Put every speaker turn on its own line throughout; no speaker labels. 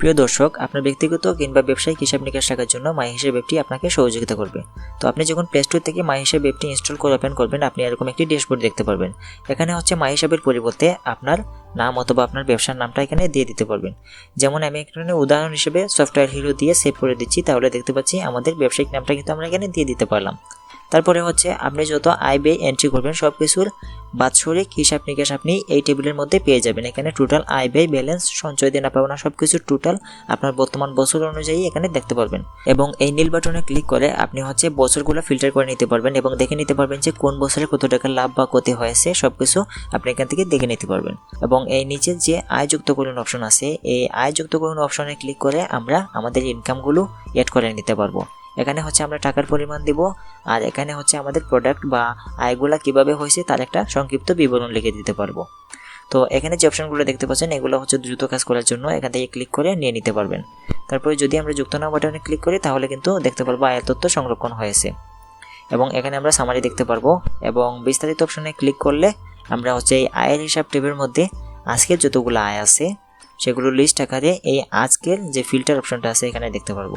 প্রিয় দর্শক, আপনার ব্যক্তিগত কিংবা ব্যবসায়িক হিসাব নিকাশ রাখার জন্য মাই হিসাব অ্যাপটি আপনাকে সহযোগিতা করবে। তো আপনি যখন প্লে স্টোর থেকে মাই হিসাব অ্যাপটি ইনস্টল করে ওপেন করবেন, আপনি এরকম একটি ড্যাশবোর্ড দেখতে পারবেন। এখানে হচ্ছে মাই হিসাবের পরিবর্তে আপনার নাম অথবা আপনার ব্যবসার নামটা এখানে দিয়ে দিতে পারবেন। যেমন আমি এখানে উদাহরণ হিসেবে সফটওয়্যার হিরো দিয়ে সেভ করে দিচ্ছি, তাহলে দেখতে পাচ্ছি আমাদের ব্যবসায়িক নামটা কিন্তু আমরা এখানে দিয়ে দিতে পারলাম। তারপরে হচ্ছে আপনি যত আয় ব্যয় এন্ট্রি করবেন সব কিছুর বাৎসরিক হিসাব নিকাশ আপনি এই টেবিলের মধ্যে পেয়ে যাবেন। এখানে টোটাল আয় ব্যয় ব্যালেন্স সঞ্চয় দেনা পাওনা সব কিছুর টোটাল আপনার বর্তমান বছর অনুযায়ী এখানে দেখতে পারবেন। এবং এই নীল বাটনে ক্লিক করে আপনি হচ্ছে বছরগুলো ফিল্টার করে নিতে পারবেন এবং দেখে নিতে পারবেন যে কোন বছরে কত টাকা লাভ বা ক্ষতি হয়েছে সব কিছু আপনি এখান থেকে দেখে নিতে পারবেন। এবং এই নিচে যে আয় যুক্ত করুন অপশন আছে, এই আয় যুক্ত করুন অপশনে ক্লিক করে আমরা আমাদের ইনকামগুলো এড করে নিতে পারব। এখানে হচ্ছে আমরা টাকার পরিমাণ দিব, আর এখানে হচ্ছে আমাদের প্রোডাক্ট বা আয়গুলা কীভাবে হয়েছে তার একটা সংক্ষিপ্ত বিবরণ লিখে দিতে পারব। তো এখানে যে অপশনগুলো দেখতে পাচ্ছেন, এগুলো হচ্ছে দ্রুত কাজ করার জন্য এখান থেকে ক্লিক করে নিয়ে নিতে পারবেন। তারপরে যদি আমরা যুক্ত না বাটনে ক্লিক করি, তাহলে কিন্তু দেখতে পারব আয়ের তথ্য সংরক্ষণ হয়েছে। এবং এখানে আমরা সামারি দেখতে পারব, এবং বিস্তারিত অপশনে ক্লিক করলে আমরা হচ্ছে এই আয়ের হিসাব টেবিলের মধ্যে আজকের যতগুলো আয় আছে সেগুলো লিস্ট আকারে এই আজকের যে ফিল্টার অপশনটা আছে এখানে দেখতে পারব।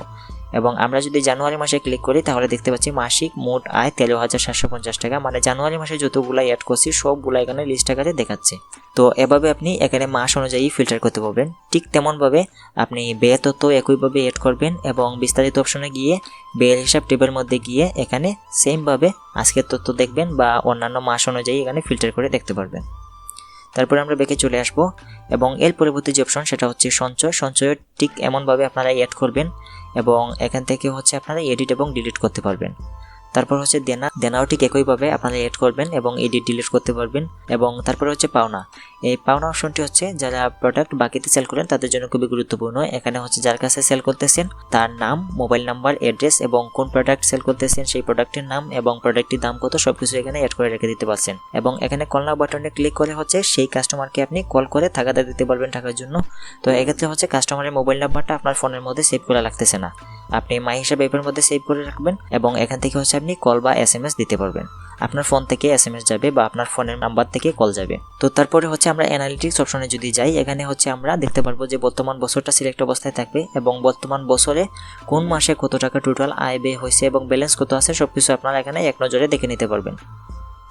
এবং আমরা যদি জানুয়ারি মাসে ক্লিক করি, তাহলে দেখতে পাচ্ছি মাসিক মোট আয় তেরো হাজার সাতশো পঞ্চাশ টাকা। মানে জানুয়ারি মাসে যতগুলো অ্যাড করছি, সবগুলো এখানে লিস্ট আকারে দেখাচ্ছে। তো এভাবে আপনি এখানে মাস অনুযায়ী ফিল্টার করতে পারবেন। ঠিক তেমনভাবে আপনি ব্যয় তথ্য একইভাবে অ্যাড করবেন এবং বিস্তারিত অপশনে গিয়ে ব্যয়ের হিসাব টেপের মধ্যে গিয়ে এখানে সেমভাবে আজকের তথ্য দেখবেন বা অন্যান্য মাস অনুযায়ী এখানে ফিল্টার করে দেখতে পারবেন। তারপরে আমরা ব্যাকে চলে আসব এবং এর পরবর্তী যে অপশন সেটা হচ্ছে সঞ্চয়। সঞ্চয়ের ঠিক এমনভাবে আপনারা অ্যাড করবেন এবং এখান থেকে হচ্ছে আপনারা এডিট এবং ডিলিট করতে পারবেন। তারপর হচ্ছে দেনা, দেনাও ঠিক একইভাবে আপনারা এড করবেন এবং এডিট ডিলিট করতে পারবেন। এবং তারপর হচ্ছে পাওনা। এই পাওনা অপশনটি হচ্ছে যারা প্রোডাক্ট বাকিতে সেল করেন তাদের জন্য খুবই গুরুত্বপূর্ণ। এখানে হচ্ছে যার কাছে সেল করতেছেন, তার নাম মোবাইল নাম্বার অ্যাড্রেস এবং কোন প্রোডাক্ট সেল করতেছেন সেই প্রোডাক্টের নাম এবং প্রোডাক্টটির দাম কত সব কিছু এখানে অ্যাড করে রেখে দিতে পারছেন। এবং এখানে কল নাও বাটনে ক্লিক করে হচ্ছে সেই কাস্টমারকে আপনি কল করে টাকাটা দিতে পারবেন টাকার জন্য। তো এক্ষেত্রে হচ্ছে কাস্টমারের মোবাইল নাম্বারটা আপনার ফোনের মধ্যে সেভ করা লাগতেছে না। আপনি মাই হিসাব অ্যাপের মধ্যে সেভ করে রাখবেন এবং এখান থেকে হচ্ছে আপনি কল বা এস এম এস দিতে পারবেন। আপনার ফোন থেকে এস এম এস যাবে বা আপনার ফোনের নাম্বার থেকে কল যাবে। তো তারপরে হচ্ছে আমরা অ্যানালিটিক্স অপশনে যদি যাই, এখানে হচ্ছে আমরা দেখতে পারব যে বর্তমান বছরটা সিলেক্ট অবস্থায় থাকবে এবং বর্তমান বছরে কোন মাসে কত টাকা টোটাল আয় ব্যয় হয়েছে এবং ব্যালেন্স কত আছে সব কিছু আপনারা এখানে এক নজরে দেখে নিতে পারবেন।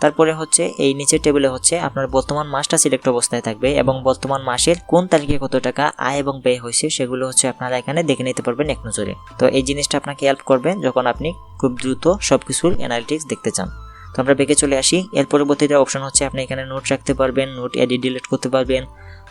তারপরে হচ্ছে এই নিচের টেবিলে হচ্ছে আপনার বর্তমান মাসটা সিলেক্ট অবস্থায় থাকবে এবং বর্তমান মাসের কোন তারিখে কত টাকা আয় এবং ব্যয় হয়েছে সেগুলো হচ্ছে আপনারা এখানে দেখে নিতে পারবেন এক নজরে। তো এই জিনিসটা আপনাকে হেল্প করবে যখন আপনি খুব দ্রুত সব কিছুর অ্যানালিটিক্স দেখতে চান। তো আমরা বেঁকে চলে আসি। এর পরবর্তীতে অপশন হচ্ছে আপনি এখানে নোট রাখতে পারবেন নোট এডিট ডিলিট করতে পারবেন।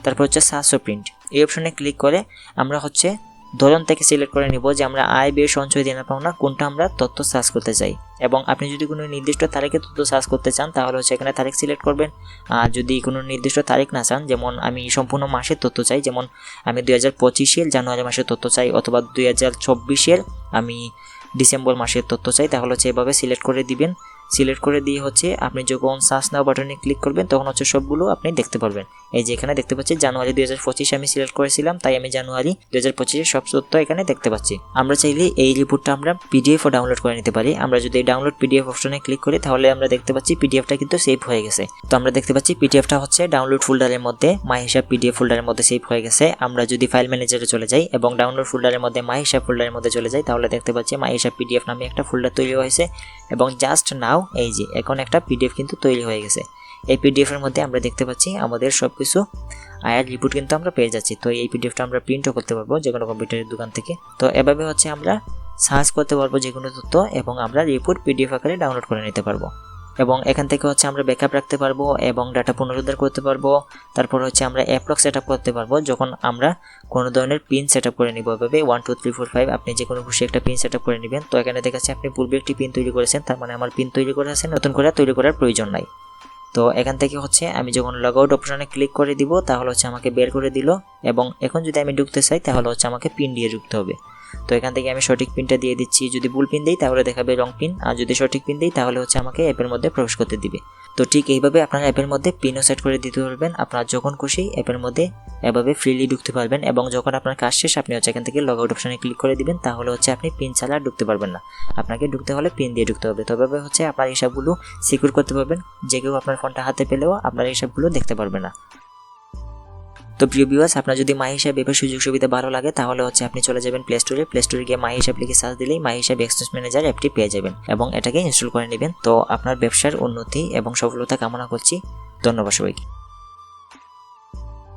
তারপর হচ্ছে সার্চ প্রিন্ট এই অপশনে ক্লিক করে আমরা হচ্ছে ধরন থেকে সিলেক্ট করে নিব যে আমরা আয়, ব্যয়, সঞ্চয় দেনা পাওনা কোনটা আমরা তথ্য সার্চ করতে চাই। এবং আপনি যদি কোনো নির্দিষ্ট তারিখে তথ্য সার্চ করতে চান, তাহলে হচ্ছে এখানে তারিখ সিলেক্ট করবেন। আর যদি কোনো নির্দিষ্ট তারিখ না চান, যেমন আমি সম্পূর্ণ মাসের তথ্য চাই, যেমন আমি দুই হাজার পঁচিশের জানুয়ারি মাসের তথ্য চাই, অথবা দুই হাজার চব্বিশের আমি ডিসেম্বর মাসের তথ্য চাই, তাহলে হচ্ছে এভাবে সিলেক্ট করে দিবেন। সিলেক্ট করে দিয়ে হচ্ছে আপনি যখন সার্চ নাও বাটনে ক্লিক করবেন, তখন হচ্ছে সবগুলো আপনি দেখতে পারবেন। এই যে এখানে দেখতে পাচ্ছি জানুয়ারি দুই হাজার পঁচিশে আমি সিলেক্ট করেছিলাম, তাই আমি জানুয়ারি দুই হাজার পঁচিশে সব তথ্য এখানে দেখতে পাচ্ছি। আমরা চাইলে এই রিপোর্টটা আমরা পিডিএফও ডাউনলোড করে নিতে পারি। আমরা যদি ডাউনলোড পিডিএফ অপশনে ক্লিক করি, তাহলে আমরা দেখতে পাচ্ছি পিডিএফটা কিন্তু সেভ হয়ে গেছে। তো আমরা দেখতে পাচ্ছি পিডিএফটা হচ্ছে ডাউনলোড ফোল্ডারের মধ্যে মাই হিসাব পিডিএফ ফোল্ডারের মধ্যে সেভ হয়ে গেছে। আমরা যদি ফাইল ম্যানেজারে চলে যাই এবং ডাউনলোড ফোল্ডারের মধ্যে মাই হিসাব ফোল্ডারের মধ্যে চলে যাই, তাহলে দেখতে পাচ্ছি মাই হিসাব পিডিএফ নামে একটা ফোল্ডার তৈরি হয়েছে। এবং জাস্ট নাও এই যে, এখন একটা পিডিএফ কিন্তু তৈরি হয়ে গেছে। এই পিডিএফের মধ্যে আমরা দেখতে পাচ্ছি আমাদের সব কিছু আয়ার রিপোর্ট কিন্তু আমরা পেয়ে যাচ্ছি। তো এই পিডিএফটা আমরা প্রিন্টও করতে পারব যে কোনো কম্পিউটারের দোকান থেকে। তো এভাবে হচ্ছে আমরা সার্চ করতে পারব যে কোনো তথ্য এবং আমরা রিপোর্ট পিডিএফ আকারে ডাউনলোড করে নিতে পারব। এবং এখান থেকে হচ্ছে আমরা ব্যাকআপ রাখতে পারব এবং ডাটা পুনরুদ্ধার করতে পারব। তারপর হচ্ছে আমরা অ্যাপ্লক সেট করতে পারব, যখন আমরা কোনো ধরনের পিন সেট করে নিব। এভাবে one two three four five আপনি যে কোনো খুশি একটা পিন সেট করে নেবেন। তো এখানে দেখাচ্ছে আপনি পূর্বে একটি পিন তৈরি করেছেন, তার মানে আমার পিন তৈরি করে আছেন নতুন করে তৈরি করার প্রয়োজন নাই। তো এখান থেকে হচ্ছে আমি যখন লগ আউট অপশনে ক্লিক করে দিব, তাহলে হচ্ছে আমাকে বের করে দিল এবং এখন যদি আমি ঢুকতে চাই, তাহলে হচ্ছে আমাকে পিন দিয়ে ঢুকতে হবে। তো এখান থেকে আমি সঠিক পিনটা দিয়ে দিচ্ছি। যদি ভুল পিন দিই, তাহলে দেখাবে রং পিন আর যদি সঠিক পিন দিই, তাহলে হচ্ছে আমাকে অ্যাপের মধ্যে প্রবেশ করতে দিবে। তো ঠিক এইভাবে আপনারা অ্যাপের মধ্যে পিনও সেট করে দিতে পারবেন। আপনারা যখন খুশি অ্যাপের মধ্যে এভাবে ফ্রিলি ঢুকতে পারবেন এবং যখন আপনার কাজ শেষ, আপনি হচ্ছে এখান থেকে লগ আউট অপশনে ক্লিক করে দিবেন, তাহলে হচ্ছে আপনি পিন ছাড়া ঢুকতে পারবেন না। আপনাকে ঢুকতে হলে পিন দিয়ে ঢুকতে হবে। তবে হচ্ছে আপনার হিসাবগুলো সিকিউর করতে পারবেন। যে কেউ আপনার ফোনটা হাতে পেলেও আপনার হিসাবগুলো দেখতে পারবে না। তো প্রিয় ভিউয়ার্স আপনার যদি মাই হিসাব এবার সুযোগ সুবিধা ভালো লাগে, তাহলে হচ্ছে আপনি চলে যাবেন প্লে স্টোরে প্লে স্টোরে গিয়ে মাই হিসাব লিখে সার্চ দিলেই মাই হিসাব এক্সচেঞ্জ ম্যানেজার অ্যাপটি পেয়ে যাবেন এবং এটাকে ইনস্টল করে নেবেন। তো আপনার ব্যবসার উন্নতি এবং সফলতা কামনা করছি। ধন্যবাদ সবাইকে।